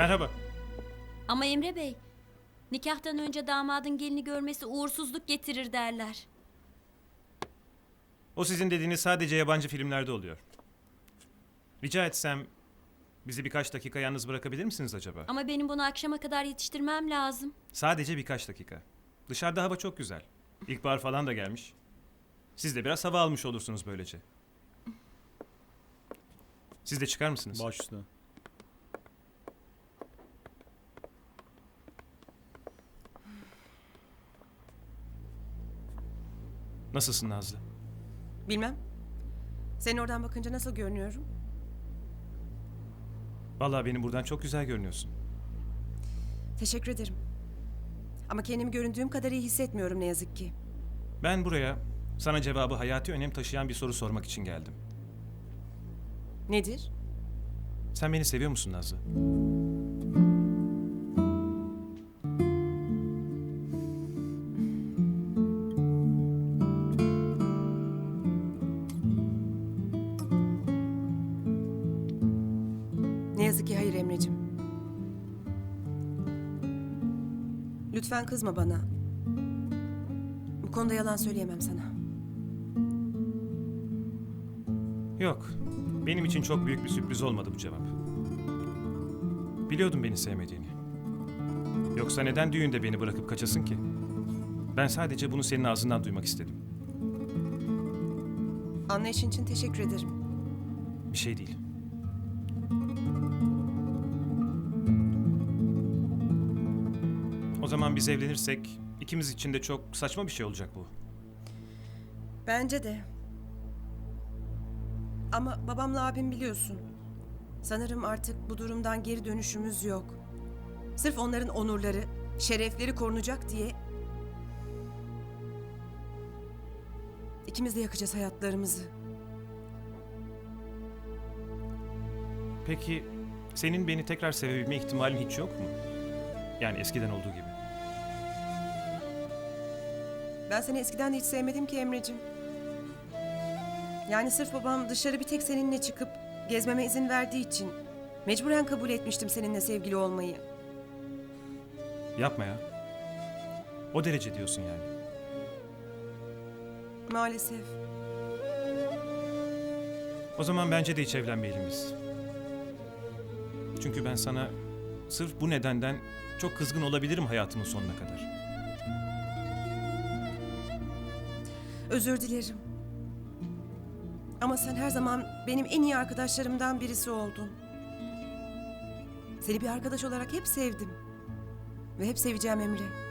Merhaba. Ama Emre Bey, nikahtan önce damadın gelini görmesi uğursuzluk getirir derler. O sizin dediğiniz sadece yabancı filmlerde oluyor. Rica etsem bizi birkaç dakika yalnız bırakabilir misiniz acaba? Ama benim bunu akşama kadar yetiştirmem lazım. Sadece birkaç dakika. Dışarıda hava çok güzel. İlkbahar falan da gelmiş. Siz de biraz hava almış olursunuz böylece. Siz de çıkar mısınız? Baş üstüne. Nasılsın Nazlı? Bilmem. Sen oradan bakınca nasıl görünüyorum? Vallahi benim buradan çok güzel görünüyorsun. Teşekkür ederim. Ama kendimi göründüğüm kadar iyi hissetmiyorum ne yazık ki. Ben buraya sana cevabı hayati önem taşıyan bir soru sormak için geldim. Nedir? Sen beni seviyor musun Nazlı? Ne yazık ki hayır Emre'cim. Lütfen kızma bana. Bu konuda yalan söyleyemem sana. Yok. Benim için çok büyük bir sürpriz olmadı bu cevap. Biliyordum beni sevmediğini. Yoksa neden düğünde beni bırakıp kaçasın ki? Ben sadece bunu senin ağzından duymak istedim. Anlayışın için teşekkür ederim. Bir şey değil. Zaman biz evlenirsek ikimiz için de çok saçma bir şey olacak bu. Bence de. Ama babamla abim biliyorsun. Sanırım artık bu durumdan geri dönüşümüz yok. Sırf onların onurları, şerefleri korunacak diye... ikimiz de yakacağız hayatlarımızı. Peki senin beni tekrar sevebilme ihtimalin hiç yok mu? Yani eskiden olduğu gibi. Ben seni eskiden de hiç sevmedim ki Emre'cim. Yani sırf babam dışarı bir tek seninle çıkıp gezmeme izin verdiği için mecburen kabul etmiştim seninle sevgili olmayı. Yapma ya. O derece diyorsun yani. Maalesef. O zaman bence de hiç evlenmeyelim biz. Çünkü ben sana sırf bu nedenden çok kızgın olabilirim hayatımın sonuna kadar. Özür dilerim. Ama sen her zaman benim en iyi arkadaşlarımdan birisi oldun. Seni bir arkadaş olarak hep sevdim. Ve hep seveceğim Emre.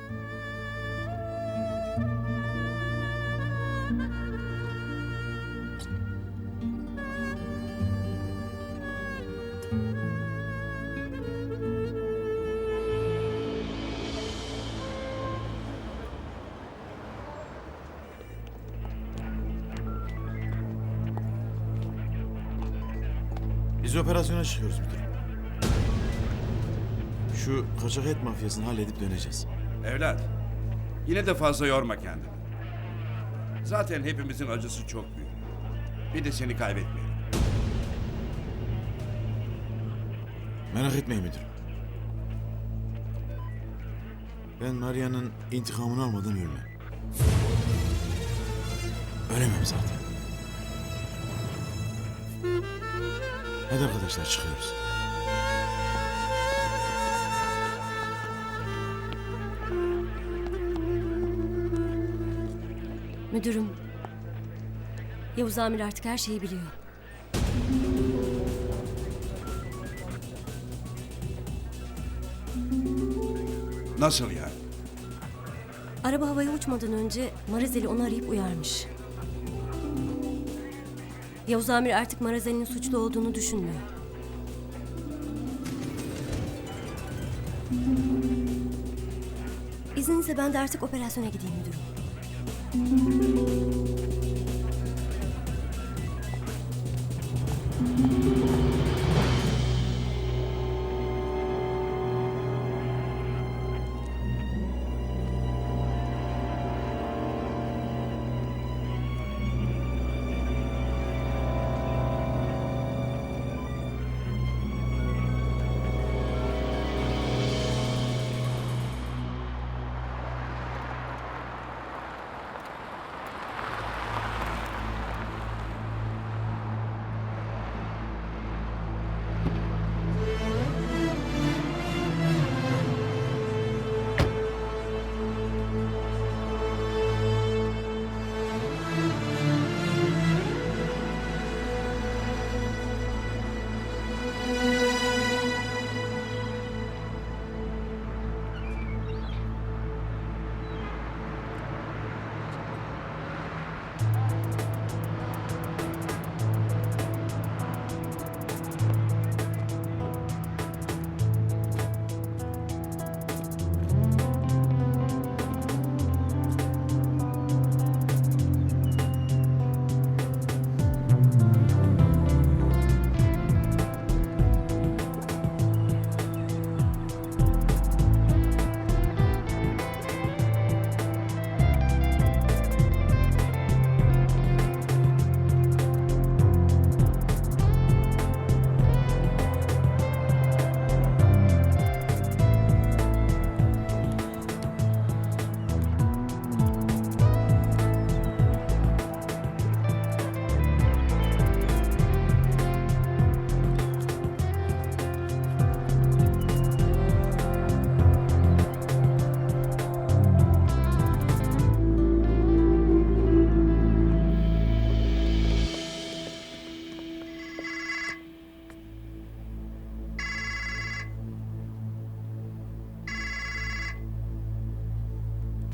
Biz operasyona çıkıyoruz müdürüm. Şu kaçak et mafyasını halledip döneceğiz. Evlat, yine de fazla yorma kendini. Zaten hepimizin acısı çok büyük. Bir de seni kaybetmeyelim. Merak etmeyin müdürüm. Ben Maria'nın intikamını almadan ölmem. Ölemem zaten. Hadi arkadaşlar çıkıyoruz. Müdürüm. Yavuz Amir artık her şeyi biliyor. Nasıl yani? Araba havaya uçmadan önce Marazeli onu arayıp uyarmış. Yavuz Amir artık Marazeli'nin suçlu olduğunu düşünmüyor. İzninizle ben de artık operasyona gideyim müdürüm.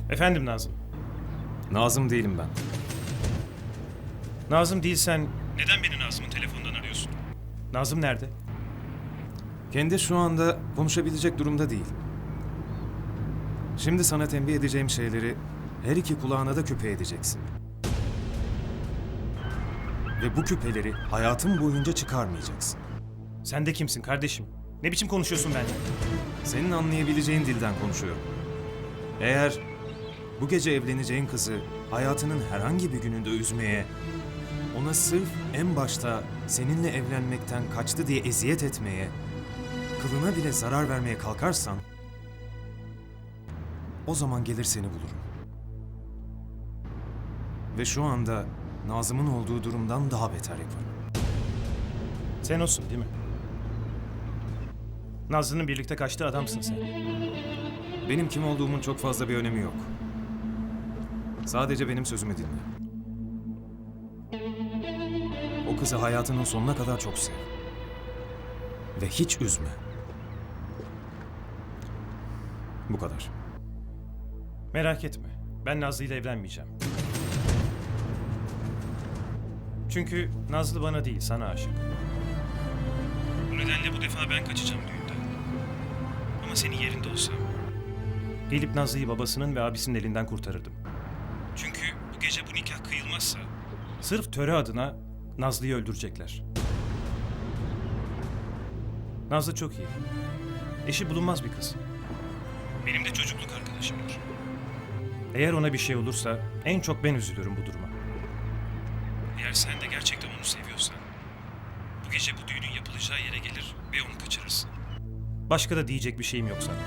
Efendim Nazım. Nazım değilim ben. Nazım değilsen... Neden beni Nazım'ın telefonundan arıyorsun? Nazım nerede? Kendi şu anda konuşabilecek durumda değil. Şimdi sana tembih edeceğim şeyleri her iki kulağına da küpe edeceksin. Ve bu küpeleri hayatın boyunca çıkarmayacaksın. Sen de kimsin kardeşim? Ne biçim konuşuyorsun benimle? Senin anlayabileceğin dilden konuşuyorum. Eğer bu gece evleneceğin kızı hayatının herhangi bir gününde üzmeye, ona sırf en başta seninle evlenmekten kaçtı diye eziyet etmeye, kılına bile zarar vermeye kalkarsan, o zaman gelir seni bulurum. Ve şu anda Nazım'ın olduğu durumdan daha beter yaparım. Sen olsun değil mi? Nazlı'nın birlikte kaçtığı adamsın sen. Benim kim olduğumun çok fazla bir önemi yok. Sadece benim sözümü dinle. O kızı hayatının sonuna kadar çok sev. Ve hiç üzme. Bu kadar. Merak etme. Ben Nazlı ile evlenmeyeceğim. Çünkü Nazlı bana değil, sana aşık. Bu nedenle bu defa ben kaçacağım düğünden. Ama senin yerinde olsam... Gelip Nazlı'yı babasının ve abisinin elinden kurtarırdım. Gece bu nikah kıyılmazsa... Sırf töre adına Nazlı'yı öldürecekler. Nazlı çok iyi. Eşi bulunmaz bir kız. Benim de çocukluk arkadaşımdır. Eğer ona bir şey olursa en çok ben üzülürüm bu duruma. Eğer sen de gerçekten onu seviyorsan bu gece bu düğünün yapılacağı yere gelir ve onu kaçırırsın. Başka da diyecek bir şeyim yok sana.